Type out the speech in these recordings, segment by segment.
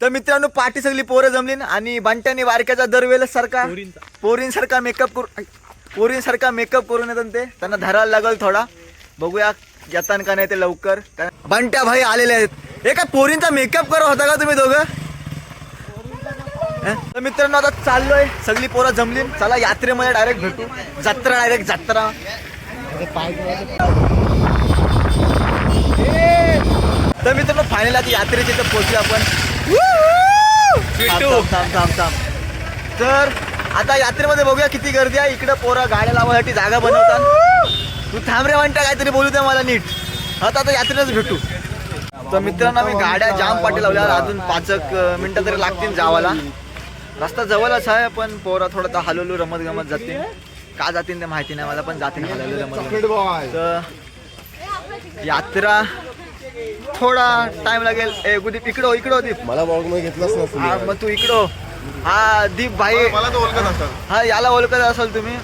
तर मित्रांनो पाठी सगळी पोरं जमली ना? आणि बंट्याने वारक्याचा दरवेळेस सारखा. पोरींसारखा मेकअप करू पोरींसारखा मेकअप करून येतात ते? त्यांना धरायला लागल थोडा. बघूया येतान का नाही ते लवकर. बंट्या भाई आलेले आहेत. हे काय पोरींचा मेकअप करत होता का तुम्ही दोघं? हं? तर मित्रांनो आता चाललोय. सगळी पोरं जमली. चला यात्रेमध्ये डायरेक्ट भेटू. जत्रा डायरेक्ट जत्रा. तर मित्रांनो फायनल आता यात्रेच्या इथं पोहोचलो आपण. थांब, थांब, थांब, थांब, थांब. तर आता यात्रेमध्ये बघूया किती गर्दी आहे. इकडं पोरं गाड्या लावायसाठी जागा बनवतात. तू थांब रे म्हणता काहीतरी बोलू दे मला नीट. आता आता यात्रेलाच भेटू. तर मित्रांनो आम्ही गाड्या जाम पाठी लावल्या. अजून पाच एक मिनिटं तरी लागतील जावाला. रस्ता जवळच आहे पण पोरा थोडा हलवलो रमत गमत जातील. का जातील ते माहिती नाही मला पण जातील हलवलो रमत गमत. तर यात्रा थोडा टाइम लागेल. ए गुदीप इकडं हो, इकडं हो दीप. मला ब्लॉगमध्ये घेतलाच हा नसतं मग तू इकडं हो. हा दीप भाई. मला तर ओळखत असतात हा याला ओळखत असाल तुम्ही.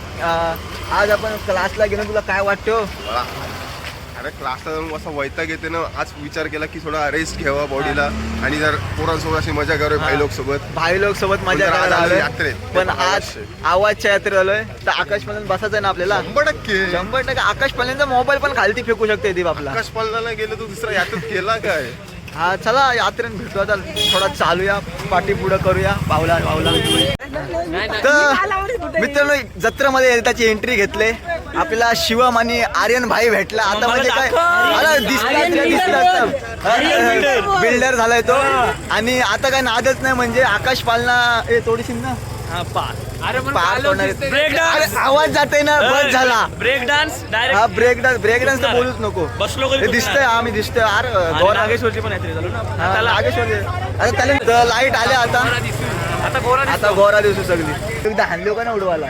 आज आपण क्लासला गेलो तुला काय वाटतं? मला अरे क्लासला जाऊन असा वैताग येते ना आज विचार केला की थोडा रेस्ट घ्यावा बॉडीला आणि जर पोरांसोबत अशी मजा करू भाई लोक सोबत भाई लोक सोबत मजा आज करायला आलोय आलोय. यात्रेत, पण आज आवाजचे. आवाजच्या यात्रेत आलोय. तर आकाश पालन बसायचं आहे ना आपल्याला? शंभर टक्के. शंभर टक्के. आकाश पालनचा मोबाईल पण खालती फेकू शकते दीप आपला. आकाश पालनाला गेलो तू दुसरा यात्रेत केला काय? हा चला यात्रेत भेटू आता. थोडा चालूया. पाठी पुढं करूया पावला पावला तर मित्रांनो जत्रेमध्ये त्याची एंट्री घेतले. आपल्याला शिवम आणि आर्यन भाई भेटला. आता म्हणजे काय? मला दिसला दिसला बिल्डर. झालाय तो. आणि आता काय नादच नाही म्हणजे आकाश पालना ए थोडीशी ना? अरे अरे, आवाज जाते ना बस झाला. ब्रेक डान्स हा ब्रेक डान्स ब्रेक डान्स तर बोलूच नको. बसलो दिसतंय आम्ही दिसतोय. अरे गोरा नागेश्वरची पण यात्रे झालो ना हा, त्याला नागेश्वर आता त्याला लाइट आल्या आता. आता गोरा आता गोरा दिवशी सगळी. एकदा हाणलो का ना उडवायला.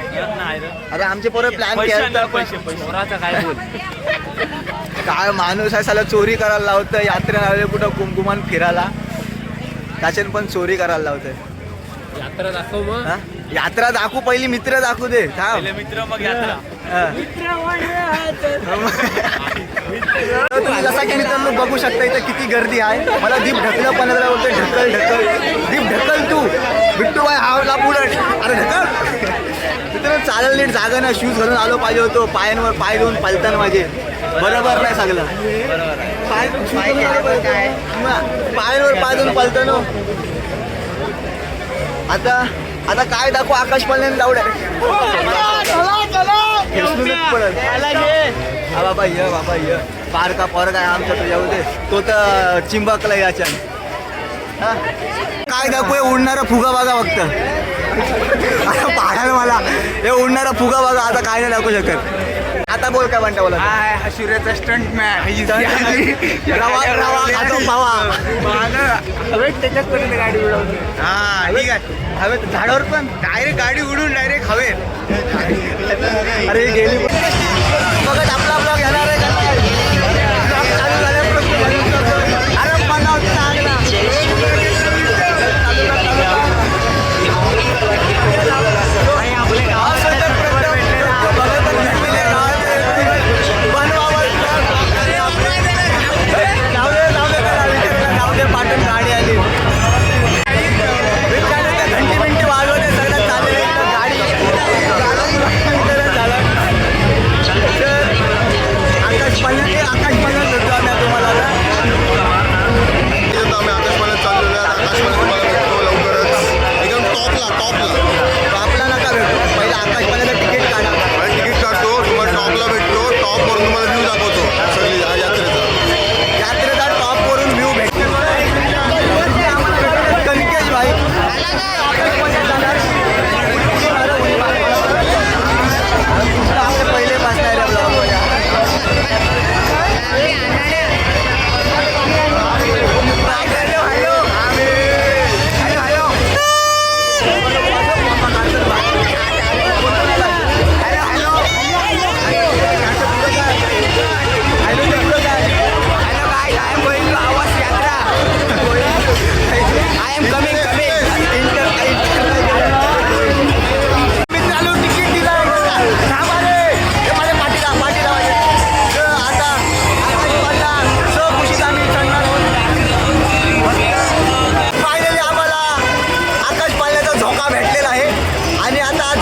अरे आमचे पोरं प्लॅन काय बोल? काय माणूस आहे साला चोरी करायला लावतं यात्रेला आले कुठं कुमकुमान फिरायला. त्याच्यानं पण चोरी करायला लावतंय. यात्रा दाखव मग? यात्रा दाखवू पहिली मित्र दाखवू दे मित्र मग यात्रा. तुम्ही जसा की मित्रांनो बघू शकता इथं किती गर्दी आहे. मला दीप ढकलं पण बोलतोय ढकल ढकल. दीप ढकल तू. हावला पुढं. अरे मित्रांनो चालेल नीट जागा ना शूज घालून आलो पाहिजे होतो. पायांवर पाय घेऊन पालताना माझे. बरोबर नाही सगळं पाय पाय गेले काय? पायांवर पाय घेऊन पालताना आता आता काय दाखवू? आकाश पालने जाऊ हा बाबा ये बाबा ये. बारका पोरगा आहे आमचा तो येऊ दे. तो तर चिंबकला याच्या? काय दाखवू हे उडणारा फुगा बघा फक्त. आता पाहायला मला. हे उडणारा फुगा बघा आता काय नाही दाखवू शकत. आता बोल काय म्हणता बोला. हा शिवराचा स्टंट मॅन हवेत त्याच्यात पर्यंत गाडी उडवली हा ठीक आहे हवेत झाडावर पण. डायरेक्ट गाडी उडून डायरेक्ट हवेत. अरे गेली.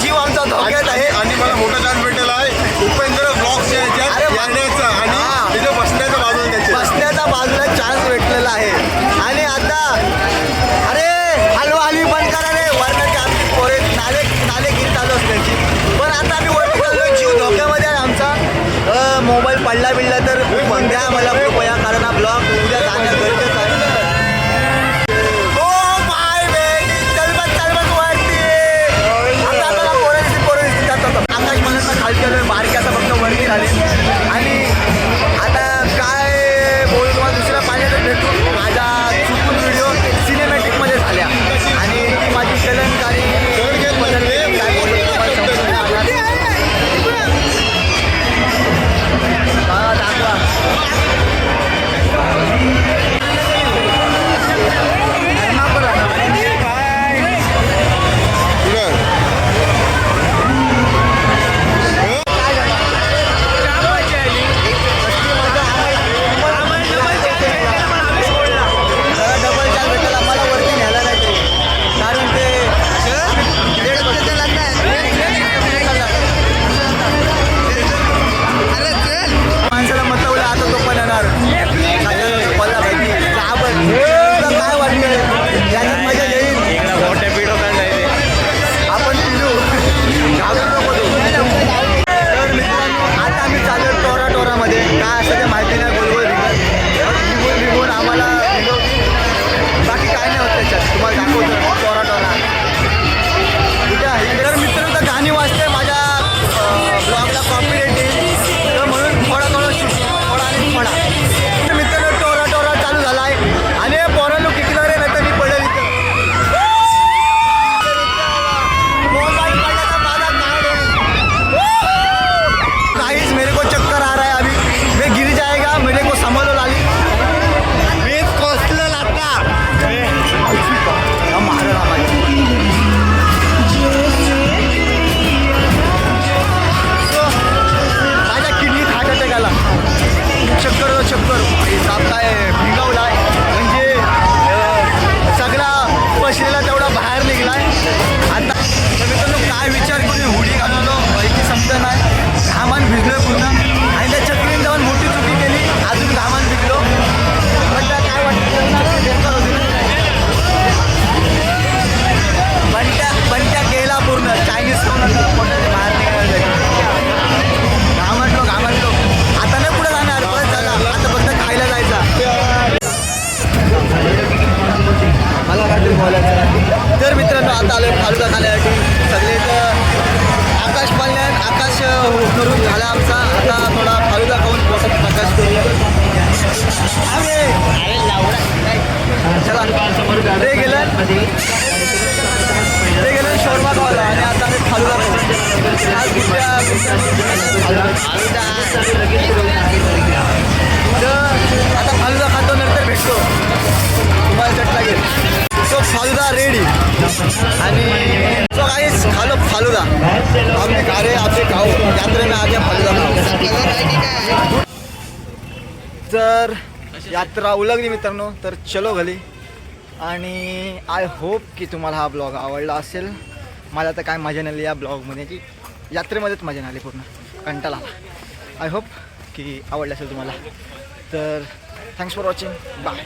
जीव आमचा धोक्यात आहे. आणि मला मोठं चान्स भेटलेला आहे. उपेंद्र ब्लॉक्स येण्याचा आणि तिथे बाजूला बसण्याचा बाजूला चान्स भेटलेला आहे. आणि आता अरे हलवा हलवी बंद करा रे. वरणाची आमची पोरे नाले नालेगिरी चालू असल्याची Italian. होती ते शोरमा आणि आता आम्ही खालू तर आता फालुदा खातो नंतर भेटतो. तुम्हाला चट लागेल सो फालुदा रेडी आणि सो काही खालो फालुदा. आम्ही घारे आपले खाऊ यात्रेनं आधी फालुदा तर यात्रा उलगली मित्रांनो तर चलो घाली आणि आय होप की तुम्हाला हा ब्लॉग आवडला असेल. मला तर काय मजा नाही आली या ब्लॉगमध्ये की यात्रेमध्येच मजा नाही आली पूर्ण. कंटाला आय होप की आवडलं असेल तुम्हाला. तर थँक्स फॉर वॉचिंग बाय